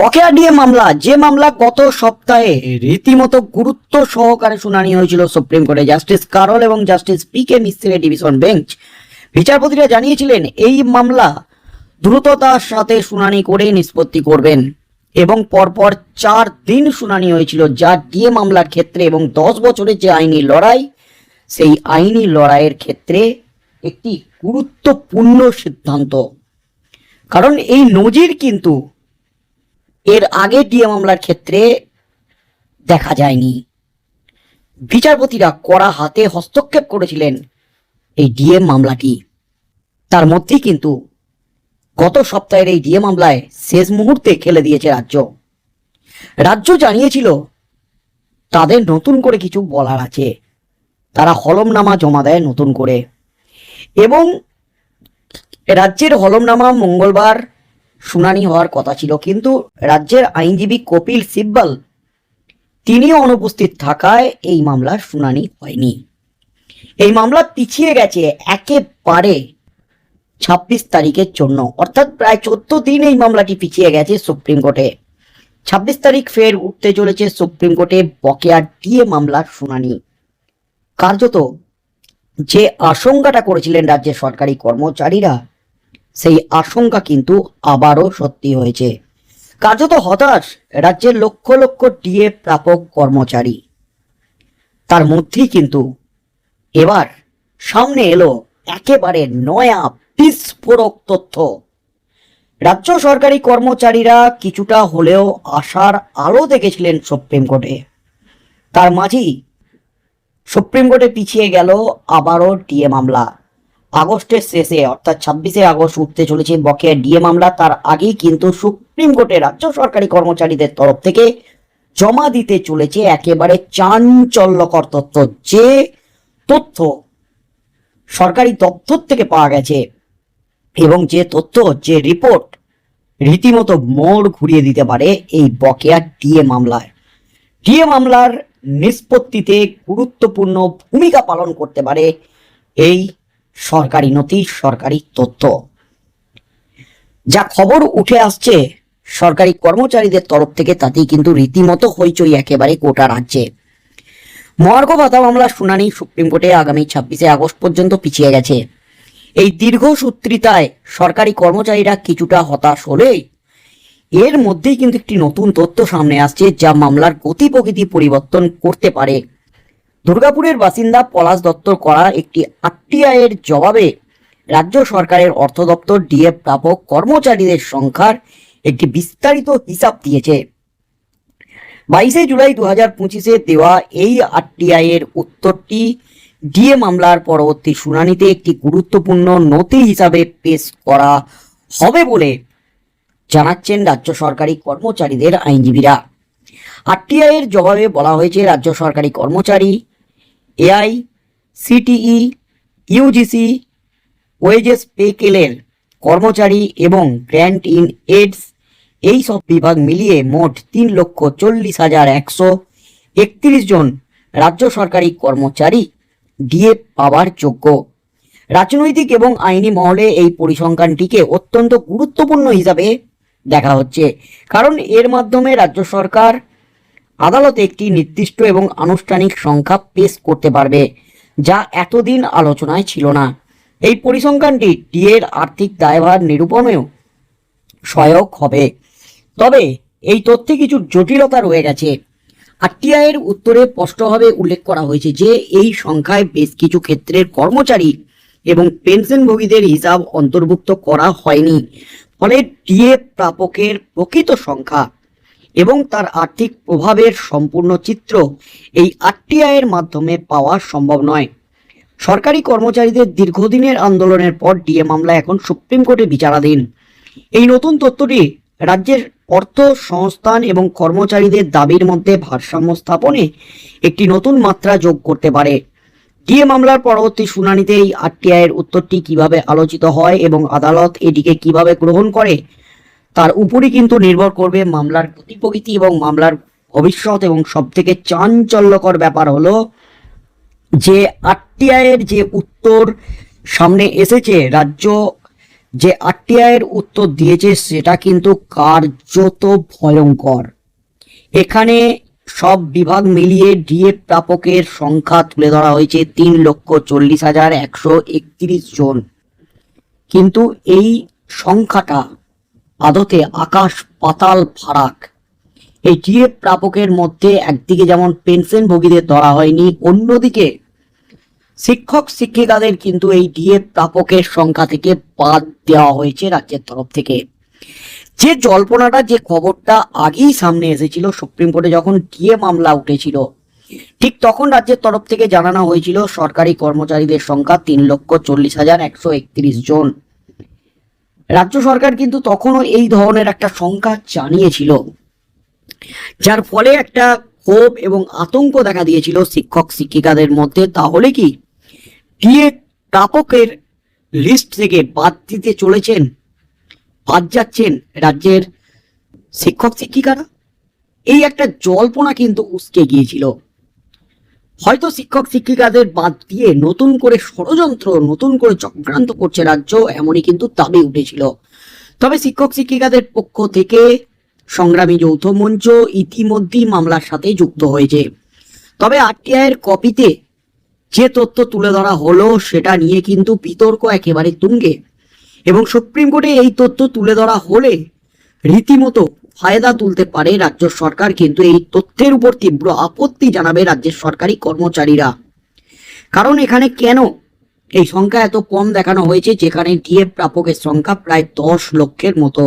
বকেয়া ডিএ মামলা, যে মামলা গত সপ্তাহে রীতিমতো গুরুত্ব সহকারে শুনানি হয়েছিল সুপ্রিম কোর্টে। জাস্টিস কারল এবং জাস্টিস পি কে মিস্ত্রের ডিভিশন বেঞ্চ। বিচারপতিরা জানিয়েছিলেন, এই মামলা দ্রুততার সাথে শুনানি করে নিষ্পত্তি করবেন এবং পরপর চার দিন শুনানি হয়েছিল, যা ডিএ মামলার ক্ষেত্রে এবং দশ বছরের যে আইনি লড়াই, সেই আইনি লড়াইয়ের ক্ষেত্রে একটি গুরুত্বপূর্ণ সিদ্ধান্ত। কারণ এই নজির কিন্তু এর আগে ডিএ মামলার ক্ষেত্রে দেখা যায়নি। বিচারপতিরা কড়া হাতে হস্তক্ষেপ করেছিলেন এই ডিএম মামলাটি। তার মধ্যেই কিন্তু গত সপ্তাহের এই ডিএ মামলায় শেষ মুহূর্তে খেলে দিয়েছে রাজ্য। রাজ্য জানিয়েছিল, তাদের নতুন করে কিছু বলার আছে। তারা হলমনামা জমা দেয় নতুন করে। এবং রাজ্যের হলমনামা মঙ্গলবার শুনানি হওয়ার কথা ছিল, কিন্তু রাজ্যের আইনজীবী কপিল সিব্বল তিনিও অনুপস্থিত থাকায় এই মামলার শুনানি হয়নি। এই মামলা পিছিয়ে গেছে একেবারে ছাব্বিশ তারিখের জন্য, অর্থাৎ প্রায় চোদ্দ দিন এই মামলাটি পিছিয়ে গেছে সুপ্রিম কোর্টে। ছাব্বিশ তারিখ ফের উঠতে চলেছে সুপ্রিম কোর্টে বকেয়া ডিএ মামলার শুনানি। কার্যত যে আশঙ্কাটা করেছিলেন রাজ্যের সরকারি কর্মচারীরা সেই আশঙ্কা কিন্তু আবারও সত্যি হয়েছে। কার্যত হতাশ রাজ্যের লক্ষ লক্ষ ডিএ প্রাপক কর্মচারী। তার মধ্যেই কিন্তু এবার সামনে এলো একেবারে নয়া বিস্ফোরক তথ্য। রাজ্য সরকারি কর্মচারীরা কিছুটা হলেও আশার আলো দেখেছিলেন সুপ্রিম কোর্টে। তার মাঝেই সুপ্রিম কোর্টে পিছিয়ে গেল আবারও ডিএ মামলা। আগস্টের শেষে, অর্থাৎ ছাব্বিশে আগস্ট উঠতে চলেছে বকেয়া ডিএ মামলা। তার আগেই কিন্তু সুপ্রিম কোর্টে রাজ্য সরকারি কর্মচারীদের তরফ থেকে জমা দিতে চলেছে একেবারে চাঞ্চল্যকর তথ্য। যে তথ্য সরকারি দপ্তর থেকে পাওয়া গেছে এবং যে তথ্য, যে রিপোর্ট রীতিমতো মোড় ঘুরিয়ে দিতে পারে এই বকেয়া ডিএ মামলায়। ডিএ মামলার নিষ্পত্তিতে গুরুত্বপূর্ণ ভূমিকা পালন করতে পারে এই সরকারি নথি, সরকারি তথ্য। যা খবর উঠে আসছে, সরকারি কর্মচারীদের তরফ থেকে তাতেই কিন্তু রীতিমতো হইচই একেবারে কোটা রাজ্যে। মহার্ঘ ভাতা মামলার শুনানি সুপ্রিম কোর্টে আগামী ছাব্বিশে আগস্ট পর্যন্ত পিছিয়ে গেছে। এই দীর্ঘ সূত্রিতায় সরকারি কর্মচারীরা কিছুটা হতাশ হলেই এর মধ্যেই কিন্তু একটি নতুন তথ্য সামনে আসছে, যা মামলার গতি প্রকৃতি পরিবর্তন করতে পারে। দুর্গাপুরের বাসিন্দা পলাশ দত্তর করা একটি আরটিআই এর জবাবে রাজ্য সরকারের অর্থ দপ্তর ডিএ প্রাপক কর্মচারীদের সংখ্যার একটি বিস্তারিত হিসাব দিয়েছে। বাইশে জুলাই দু হাজার পঁচিশে দেওয়া এই আরটিআই এর উত্তরটি ডিএ মামলার পরবর্তী শুনানিতে একটি গুরুত্বপূর্ণ নথি হিসাবে পেশ করা হবে বলে জানাচ্ছেন রাজ্য সরকারি কর্মচারীদের আইনজীবীরা। আরটিআই এর জবাবে বলা হয়েছে, রাজ্য সরকারি কর্মচারী AI, CTE, UGC, wages pay কেলের কর্মচারী এবং গ্র্যান্ট ইন এডস এই সব বিভাগ মিলিয়ে মোট তিন লক্ষ চল্লিশ হাজার একশো একত্রিশ জন রাজ্য সরকারি কর্মচারী ডিএ পাওয়ার যোগ্য। রাজনৈতিক এবং আইনি মহলে এই পরিসংখ্যানটিকে অত্যন্ত গুরুত্বপূর্ণ হিসাবে দেখা হচ্ছে, কারণ এর মাধ্যমে রাজ্য সরকার আদালতে একটি নির্দিষ্ট এবং আনুষ্ঠানিক সংখ্যা পেশ করতে পারবে, যা এতদিন আলোচনায় ছিল না। এই পরিসংখ্যানটি ডিএর আর্থিক দায়ভার নিরূপণেও সহায়ক হবে। তবে এই তথ্যে কিছু জটিলতা রয়ে গেছে। আরটিআই এর উত্তরে স্পষ্টভাবে উল্লেখ করা হয়েছে যে, এই সংখ্যায় বেশ কিছু ক্ষেত্রের কর্মচারী এবং পেনশনভোগীদের হিসাব অন্তর্ভুক্ত করা হয়নি। ফলে ডিএ প্রাপকের প্রকৃত সংখ্যা এবং তার আর্থিক প্রভাবের সম্পূর্ণ চিত্র এই আরটিআই এর মাধ্যমে পাওয়া সম্ভব নয়। সরকারি কর্মচারীদের দীর্ঘদিনের আন্দোলনের পর ডিএ মামলা এখন সুপ্রিম কোর্টে বিচারাধীন। এই নতুন তথ্যটি রাজ্যের অর্থ সংস্থান এবং কর্মচারীদের দাবির মধ্যে ভারসাম্য স্থাপনে একটি নতুন মাত্রা যোগ করতে পারে। ডিএ মামলার পরবর্তী শুনানিতে এই আরটিআই এর উত্তরটি কীভাবে আলোচিত হয় এবং আদালত এটিকে কীভাবে গ্রহণ করে তার উপরই কিন্তু নির্ভর করবে মামলার গতি প্রকৃতি এবং মামলার ভবিষ্যৎ এবং সব থেকে চাঞ্চল্যকর ব্যাপার হলো যে আরটিআই এর যে উত্তর সামনে এসেছে, রাজ্য যে আরটিআইয়ের উত্তর দিয়েছে সেটা কিন্তু কার্যত ভয়ঙ্কর। এখানে সব বিভাগ মিলিয়ে ডিএ প্রাপকের সংখ্যা তুলে ধরা হয়েছে তিন লক্ষ চল্লিশ হাজার একশো একত্রিশ জন। কিন্তু এই সংখ্যাটা আদতে আকাশ পাতাল ফারাক। এই ডিএ প্রাপকের মধ্যে একদিকে যেমন পেনশন ভোগীদের ধরা হয়নি, অন্যদিকে শিক্ষক শিক্ষিকাদের কিন্তু এই ডিএ প্রাপকের সংখ্যা থেকে বাদ দেওয়া হয়েছে রাজ্যের তরফ থেকে। যে জল্পনাটা, যে খবরটা আগেই সামনে এসেছিল, সুপ্রিম কোর্টে যখন ডিএ মামলা উঠেছিল, ঠিক তখন রাজ্যের তরফ থেকে জানানো হয়েছিল, সরকারি কর্মচারীদের সংখ্যা তিন লক্ষ চল্লিশ হাজার একশো একত্রিশ জন। রাজ্য সরকার কিন্তু তখনও এই ধরনের একটা সংখ্যা জানিয়েছিল। যার ফলে একটা ক্ষোভ এবং আতঙ্ক দেখা দিয়েছিল শিক্ষক, শিক্ষিকাদের মধ্যে। তাহলে কি প্রাপকের লিস্ট থেকে বাদ দিতে চলেছেন, বাদ যাচ্ছেন রাজ্যের শিক্ষক, শিক্ষিকারা? এই একটা জল্পনা কিন্তু উসকে গিয়েছিল। হয়তো শিক্ষক শিক্ষিকাদের বাদ দিয়ে নতুন করে ষড়যন্ত্র, নতুন করে চক্রান্ত করছে রাজ্য, এমনই কিন্তু দাবি উঠেছিল। তবে শিক্ষক শিক্ষিকাদের পক্ষ থেকে সংগ্রামী যৌথ মঞ্চ ইতিমধ্যেই মামলার সাথে যুক্ত হয়েছে। তবে আরটিআইয়ের কপিতে যে তথ্য তুলে ধরা হলো, সেটা নিয়ে কিন্তু বিতর্ক একেবারে তুঙ্গে। এবং সুপ্রিম কোর্টে এই তথ্য তুলে ধরা হলে রীতিমতো ফায়দা তুলতে পারে রাজ্য সরকার, কিন্তু এই তথ্যের উপর তীব্র আপত্তি জানাবে রাজ্যের সরকারি কর্মচারীরা। কারণ এখানে কেন? এই সংখ্যা এত কম দেখানো হয়েছে, যেখানে ডিএফ প্রাপকের সংখ্যা প্রায় দশ লক্ষের মতো।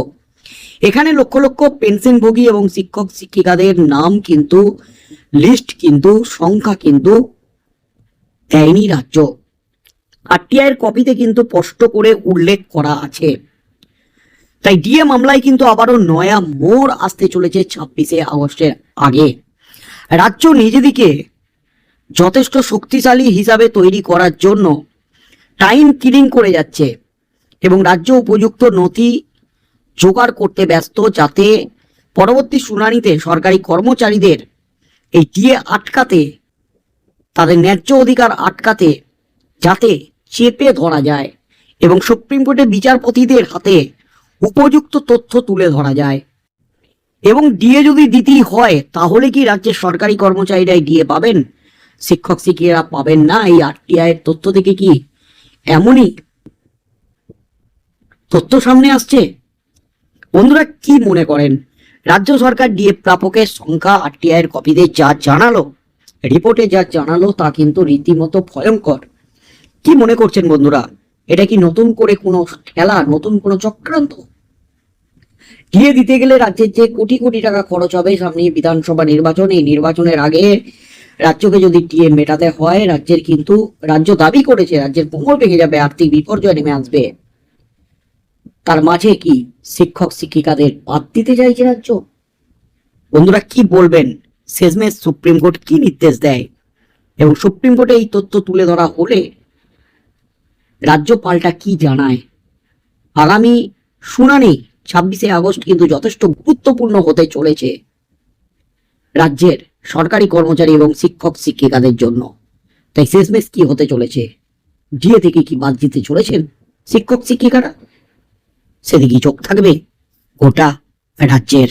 এখানে লক্ষ লক্ষ পেনশনভোগী এবং শিক্ষক শিক্ষিকাদের নাম কিন্তু লিস্ট কিন্তু, সংখ্যা কিন্তু দেয়নি রাজ্য। আরটিআইয়ের কপিতে কিন্তু স্পষ্ট করে উল্লেখ করা আছে। তাই ডিএ মামলায় কিন্তু আবারও নয়া মোড় আসতে চলেছে ছাব্বিশে আগস্টের আগে। রাজ্য নিজেদিকে যথেষ্ট শক্তিশালী হিসাবে তৈরি করার জন্য টাইম কিলিং করে যাচ্ছে এবং রাজ্য উপযুক্ত নথি জোগাড় করতে ব্যস্ত যাতে পরবর্তী শুনানিতে সরকারি কর্মচারীদের এই ডিএ আটকাতে, তাদের ন্যায্য অধিকার আটকাতে যাতে চেপে ধরা যায় এবং সুপ্রিম কোর্টের বিচারপতিদের হাতে উপযুক্ত তথ্য তুলে ধরা যায়। এবং ডিএ যদি দিতেই হয়, তাহলে কি রাজ্যের সরকারি কর্মচারীরাই ডিএ পাবেন? শিক্ষক শিক্ষিকারা পাবেন না। এই আরটিআই এর তথ্য থেকে কি এমনই তথ্য সামনে আসছে? বন্ধুরা, কি মনে করেন? রাজ্য সরকার ডিএ প্রাপকের সংখ্যা আরটিআই এর কপিতে যা জানালো, রিপোর্টে যা জানালো, তা কিন্তু রীতিমতো ভয়ঙ্কর। কি মনে করছেন বন্ধুরা? এটা কি নতুন করে কোনো খেলা, নতুন কোনো চক্রান্ত? দিয়ে দিতে গেলে রাজ্যের যে কোটি কোটি টাকা খরচ হবে সামনে বিধানসভা নির্বাচন, এই নির্বাচনের আগে রাজ্যকে যদি টিএ মেটাতে হয়, রাজ্যের কিন্তু, রাজ্য দাবি করেছে রাজ্যের কোমর ভেঙে যাবে, আর্থিক বিপর্যয় নেমে আসবে। তার মাঝে কি শিক্ষক শিক্ষিকাদের বাদ দিতে চাইছে রাজ্য? বন্ধুরা, কি বলবেন? শেষমেশ সুপ্রিম কোর্ট কি নির্দেশ দেয়? এবং সুপ্রিম কোর্টে এই তথ্য তুলে ধরা হলে রাজ্য পাল্টা কি জানায়? আগামী শুনানি ছাব্বিশে আগস্ট কিন্তু যথেষ্ট গুরুত্বপূর্ণ হতে চলেছে রাজ্যের সরকারি কর্মচারী এবং শিক্ষক শিক্ষিকাদের জন্য। তাই শেষমেশ কি হতে চলেছে? জিএ থেকে কি বাদ দিতে চলেছেন শিক্ষক শিক্ষিকারা। সেদিকে চোখ থাকবে গোটা রাজ্যের